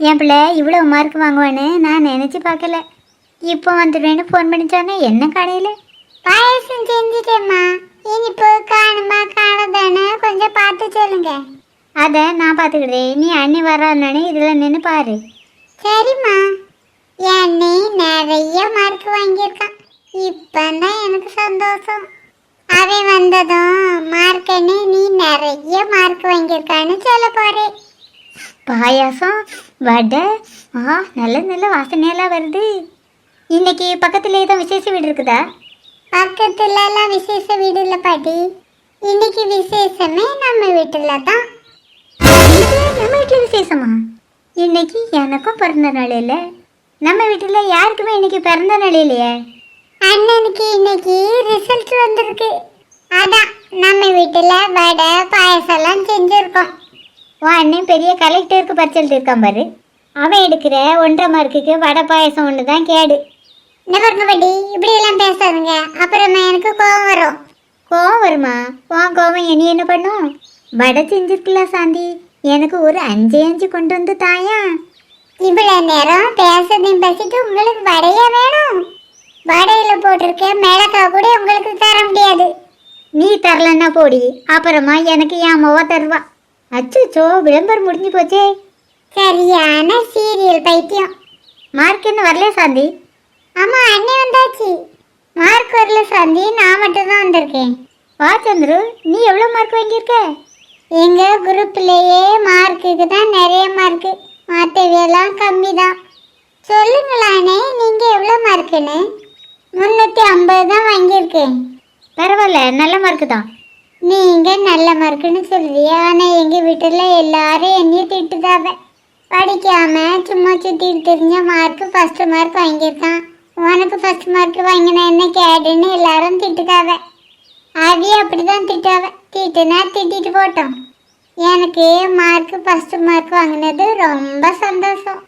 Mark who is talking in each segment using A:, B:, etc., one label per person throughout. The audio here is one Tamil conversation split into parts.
A: என் பிள்ளை இவ்வளோ மார்க் வாங்குவான்னு நான் நினச்சி பார்க்கல. இப்போ வந்துடுவேன்னு ஃபோன் பண்ணிச்சானே என்ன கடையில்? பாயசம் செஞ்சுட்டேம்மா. இனிப்பு காணுமா காணதானே கொஞ்சம் பார்த்து சொல்லுங்க. அதை நான் பார்த்துக்கிட்டேன் நீ அண்ணி வரான்னு இதில் நின்று பாரு. சரிம்மா. அண்ணி நிறைய மார்க் வாங்கியிருக்கான். இப்போதான் எனக்கு சந்தோஷம். அவன் வந்ததும் மார்க் அண்ணி நீ நிறைய மார்க் வாங்கியிருக்கான்னு சொல்ல போறேன். பாயாசம் வடை ஆ நல்ல நல்ல வாசனையெல்லாம் வருது. இன்னைக்கு பக்கத்துல ஏதோ விசேஷ வீடு இருக்குதா? பக்கத்துல எல்லாம் விசேஷ வீடு இல்லை பாட்டி. இன்னைக்கு விசேஷமே நம்ம வீட்டுல தான். நம்ம வீட்டுல விசேஷமா? இன்னைக்கு எனக்கும் பிறந்த நாள் இல்லை. நம்ம வீட்டுல யாருக்குமே இன்னைக்கு பிறந்த நாள் இல்லையே. அண்ணனுக்கு இன்னைக்கு ரிசல்ட் வந்திருக்கு. அதான் நம்ம வீட்டுல வடை பாயசம் எல்லாம் செஞ்சிருக்கோம். உன் அண்ணன் பெரிய கலெக்டருக்கு பரிசு எழுதியிருக்கான் பாரு. அவன் எடுக்கிற ஒன்றரை மார்க்குக்கு வடை பாயசம் ஒன்று தான் கேடு. என்ன பாருங்க பாட்டி இப்படி எல்லாம் பேசாதுங்க. அப்புறமா எனக்கு கோவம் வரும். கோவம் வருமா? உன் கோவம் இனி என்ன பண்ணும்? வடை செஞ்சிருக்கலாம் சாந்தி. எனக்கு ஒரு அஞ்சு அஞ்சு கொண்டு வந்து தாயா. இவ்வளவு நேரம் பேசுறதையும் பேசிட்டு உங்களுக்கு வடையா வேணும்? வடையில போட்டிருக்க மிளகாய் கூட உங்களுக்கு தர முடியாது. நீ தரலன்னா போடி. அப்புறமா எனக்கு என் மொவ தருவா. அச்சோ விளம்பரம் முடிஞ்சு போச்சே. சரியான சீரியல் பைத்தியம். மார்க் என்ன வரல சாந்தி? ஆமா அண்ணே வந்தாச்சு. மார்க் வரல சாந்தி. நான் மட்டும் தான் வந்திருக்கேன். வா சந்துரு. நீ எவ்வளோ மார்க் வாங்கியிருக்க? எங்க குரூப்லேயே மார்க்குக்கு தான் நிறைய மார்க்கு மற்றவையெல்லாம் கம்மி தான் சொல்லுங்களானே நீங்க எவ்வளோ மார்க்குன்னு முந்நூற்றி ஐம்பது தான் வாங்கியிருக்கேன். பரவாயில்ல நல்ல மார்க்கு தான். நீங்க நல்ல மார்க்குன்னு சொல்லுவியா ஆனா எங்க வீட்டுல எல்லாரும் என்னைய திட்டுதாவ. படிக்காம சும்மா சுத்திட்டு தெரிஞ்ச மார்க் ஃபர்ஸ்ட் மார்க் வாங்கியிருக்கான். உனக்கு ஃபர்ஸ்ட் மார்க் வாங்கின என்ன கேடுன்னு எல்லாரும் திட்டுதாவ. அவி அப்படிதான் திட்டாவ. திட்டுனா திட்டிட்டு போட்டோம். எனக்கு மார்க் ஃபர்ஸ்ட் மார்க் வாங்கினது ரொம்ப சந்தோஷம்.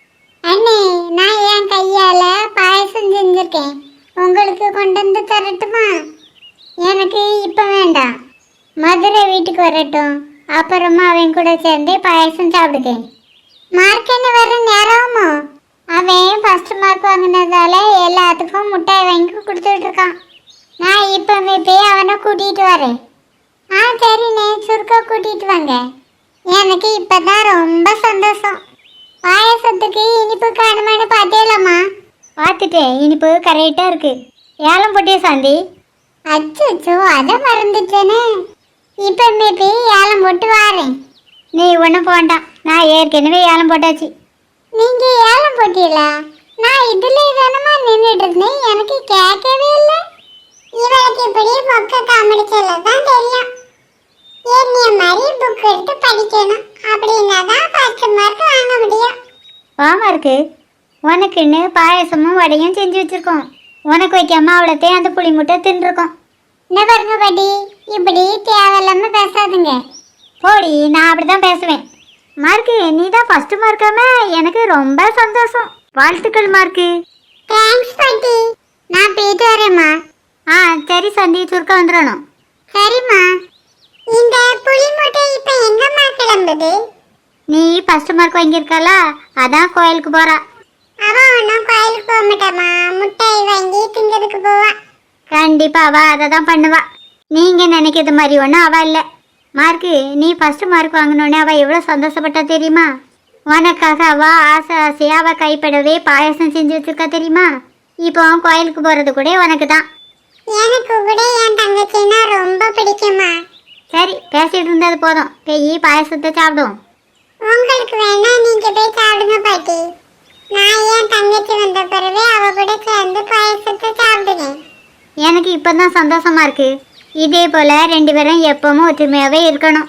A: அண்ணே நான் என் கையால பாயசம் செஞ்சிருக்கேன். உங்களுக்கு கொண்டு வந்து தரட்டுமா? எனக்கு இப்போ வேண்டாம். மதுரை வீட்டுக்கு வரட்டும். அப்புறமா அவன் கூட சேர்ந்து பாயசம் சாப்பிடுவேன் மார்க்கென்னு வர நேரமோ? அவன் ஃபஸ்ட் மார்க் வாங்கினதால எல்லாத்துக்கும் முட்டாய் வாங்கி கொடுத்துட்டு இருக்கான் நான் இப்போவே போய் அவனை கூட்டிகிட்டு வரேன். ஆ சரிண்ணே சுருக்கா கூட்டிகிட்டு வாங்க. எனக்கு இப்போ தான் ரொம்ப சந்தோஷம். பாயசத்துக்கு இனிப்பு காணுமான்னு பார்த்தேலாமா பார்த்துட்டேன் இனிப்பு கரெக்டாக இருக்கு. ஏலம் போட்டியா சாந்தி? அச்சோ அதை மறந்துட்டேனே. இப்போ மேபி ஏலம் போட்டு வாரேன் நீ ஒன்றும் போண்டாம் நான் ஏற்கனவே ஏலம் போட்டாச்சு. நீங்க ஏலம் போட்டீங்களா? நான் இதுல தானமா நின்றுட்டு இருந்தேன். எனக்கு கேட்கவே இல்லை. இவளுக்கு இப்படி மொக்க காமெடி சொல்ல தான் தெரியும். என்னைய மாதிரி புக் எடுத்து படிக்கணும். அப்படின்னா தான் ஃபர்ஸ்ட் மார்க் வாங்க முடியும். வாமா இருக்கு. உனக்குன்னு பாயசமும் வடையும் செஞ்சு வச்சிருக்கோம். உனக்கு வைக்காம அவ்வளோத்தையும் அந்த புளி முட்டை தின்றுருக்கோம். என்ன பாருங்க பாட்டி? இப்படி தேவையில்லாம பேசாதுங்க. போடி நான் அப்படிதான் பேசுவேன். மார்க்கு நீ தான் ஃபர்ஸ்ட் மார்க்காம எனக்கு ரொம்ப சந்தோஷம். வாழ்த்துக்கள் மார்க்கு தேங்க்ஸ் பாட்டி. நான் போயிட்டு வரேம்மா. ஆ சரி சந்தி சுருக்க வந்துடணும். சரிம்மா. இந்த புளி மூட்டை இப்போ எங்கம்மா கிளம்புது? நீ ஃபர்ஸ்ட் மார்க் வாங்கியிருக்கல அதான் கோயிலுக்கு போறா. அவன் ஒன்றும் கோயிலுக்கு போக மாட்டாமா முட்டாய் வாங்கி திங்கிறதுக்கு போவா. கண்டிப்பா அவ அதை தான் பண்ணுவா. நீங்க நினைக்கிறது மாதிரி ஒன்றும் அவ இல்லை. மார்க்கு நீ ஃபர்ஸ்ட் மார்க் வாங்கினோடனே அவ எவ்வளோ சந்தோஷப்பட்டா தெரியுமா? உனக்காக அவ ஆசை ஆசையா அவ கைப்படவே பாயசம் செஞ்சு வச்சிருக்கா தெரியுமா? இப்போ கோயிலுக்கு போறது கூட உனக்கு தான் எனக்கு கூட என் தங்கச்சின்னா ரொம்ப பிடிக்குமா சரி பேசிட்டு இருந்தது போதும். போய் பாயசத்தை சாப்பிடுவோம். உங்களுக்கு வேணா நீங்க போய் சாப்பிடுங்க பாட்டி. நான் என் தங்கச்சி வந்த பிறகு அவ கூட சேர்ந்து பாயசத்தை சாப்பிடுவேன். எனக்கு இப்பதான் சந்தோஷமா இருக்கு. இதே போல ரெண்டு பேரும் எப்பவும் ஒற்றுமையாகவே இருக்கணும்.